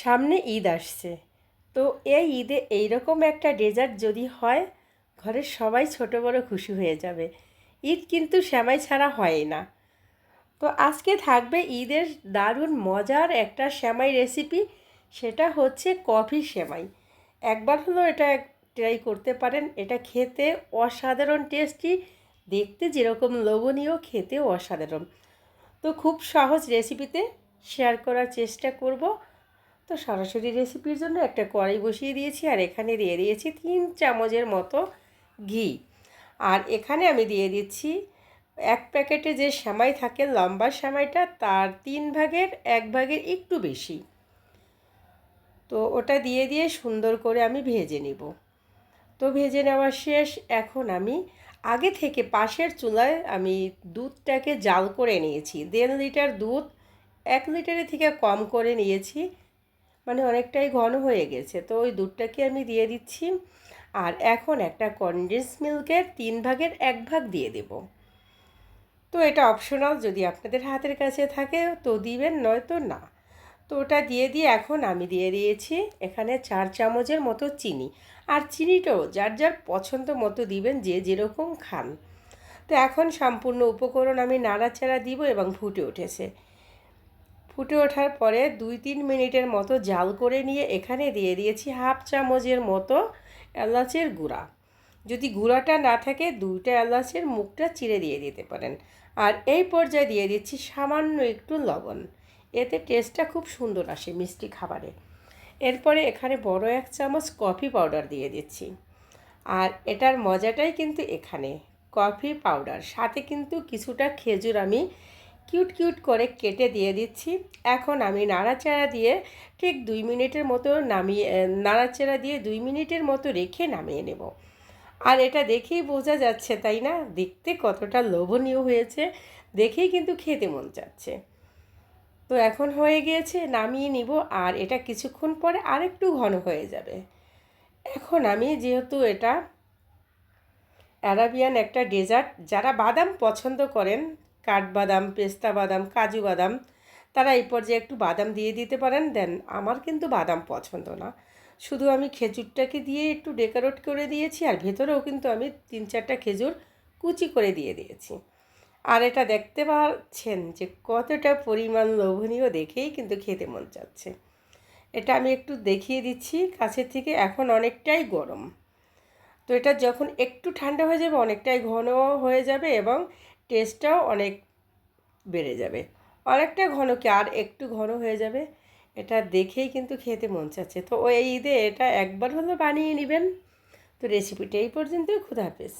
সামনে ঈদ আসছে। তো এই ঈদে এইরকম একটা ডেজার্ট যদি হয়, ঘরের সবাই ছোট বড় খুশি হয়ে যাবে। ঈদ কিন্তু শ্যামাই ছাড়া হয় না। তো আজকে থাকবে ঈদের দারুণ মজার একটা শ্যামাই রেসিপি, সেটা হচ্ছে কফি শ্যামাই একবার হলো এটা ট্রাই করতে পারেন। এটা খেতে অসাধারণ টেস্টি, দেখতে যেরকম লোভনীয়, খেতেও অসাধারণ। তো খুব সহজ রেসিপিতে শেয়ার করার চেষ্টা করব। তো সরাসরি রেসিপির জন্য একটা কড়াই বসিয়ে দিয়েছি, আর এখানে দিয়ে দিয়েছি তিন চামচের মতো ঘি। আর এখানে আমি দিয়ে দিচ্ছি এক প্যাকেটে যে সেমাই থাকে, লম্বা সেমাইটা, তার তিন ভাগের এক ভাগের একটু বেশি। তো ওটা দিয়ে দিয়ে সুন্দর করে আমি ভেজে নিব। তো ভেজে নেওয়া শেষ। এখন আমি আগে থেকে পাশের চুলায় আমি দুধটাকে জাল করে নিয়েছি। দেড় লিটার দুধ, এক লিটারের থেকে কম করে নিয়েছি। মানে অনেকটাই ঘন হয়ে গেছে। তো ওই দুধটাকে আমি দিয়ে দিচ্ছি। আর এখন একটা কনডেন্স মিল্কের তিন ভাগের এক ভাগ দিয়ে দেব। তো এটা অপশনাল যদি আপনাদের হাতের কাছে থাকে তো দিবেন, নয়তো না। তো ওটা দিয়ে দিয়ে এখন আমি দিয়ে দিয়েছি এখানে চার চামচের মতো চিনি। আর চিনিটাও যার যার পছন্দ মতো দিবেন, যে যেরকম খান। তো এখন সম্পূর্ণ উপকরণ আমি নাড়াচাড়া দিব এবং ফুটে উঠেছে। ফুটে ওঠার পরে দুই তিন মিনিটের মতো জাল করে নিয়ে এখানে দিয়ে দিয়েছি হাফ চামচের মতো এলাচের গুঁড়া। যদি গুঁড়াটা না থাকে, দুইটা এলাচের মুখটা চিড়ে দিয়ে দিতে পারেন। আর এই পর্যায়ে দিয়ে দিচ্ছি সামান্য একটু লবণ। এতে টেস্টটা খুব সুন্দর আসে মিষ্টি খাবারে। এরপরে এখানে বড় এক চামচ কফি পাউডার দিয়ে দিচ্ছি। আর এটার মজাটাই কিন্তু এখানে। কফি পাউডার, সাথে কিন্তু কিছুটা খেজুর আমি কিউট কিউট করে কেটে দিয়ে দিচ্ছি। এখন আমি নাড়াচাড়া দিয়ে ঠিক দুই মিনিটের মতো নামিয়ে নাড়াচাড়া দিয়ে দুই মিনিটের মতো রেখে নামিয়ে নেব। আর এটা দেখেই বোঝা যাচ্ছে, তাই না? দেখতে কতটা লোভনীয় হয়েছে, দেখেই কিন্তু খেতে মন চাচ্ছে। তো এখন হয়ে গিয়েছে, নামিয়ে নিব, আর এটা কিছুক্ষণ পরে আরেকটু ঘন হয়ে যাবে। এখন আমি যেহেতু এটা অ্যারাবিয়ান একটা ডেজার্ট, যারা বাদাম পছন্দ করেন কাঠবাদাম, পেস্তা বাদাম, কাজু বাদাম, তারা এই পর্যায়ে একটু বাদাম দিয়ে দিতে পারেন, দেন আমার কিন্তু বাদাম পছন্দ না। শুধু আমি খেজুরটাকে দিয়ে একটু ডেকোরেট করে দিয়েছি, আর ভেতরেও কিন্তু আমি তিন চারটা খেজুর কুচি করে দিয়ে দিয়েছি। আর এটা দেখতে পাচ্ছেন যে কতটা পরিমাণ লোভনীয় দেখেই কিন্তু খেতে মন চাচ্ছে। এটা আমি একটু দেখিয়ে দিচ্ছি, কাছের থেকে এখন অনেকটাই গরম। তো এটা যখন একটু ঠান্ডা হয়ে যাবে, অনেকটাই ঘন হয়ে যাবে এবং টেস্টটাও অনেক বেড়ে যাবে। অনেকটা ঘন কি আর একটু ঘন হয়ে যাবে? এটা দেখেই কিন্তু খেতে মন চাচ্ছে। তো ওই ঈদে এটা একবার হলো বানিয়ে নেবেন। তো রেসিপিটা এই পর্যন্তই। ক্ষুধা খুদাহাফেজ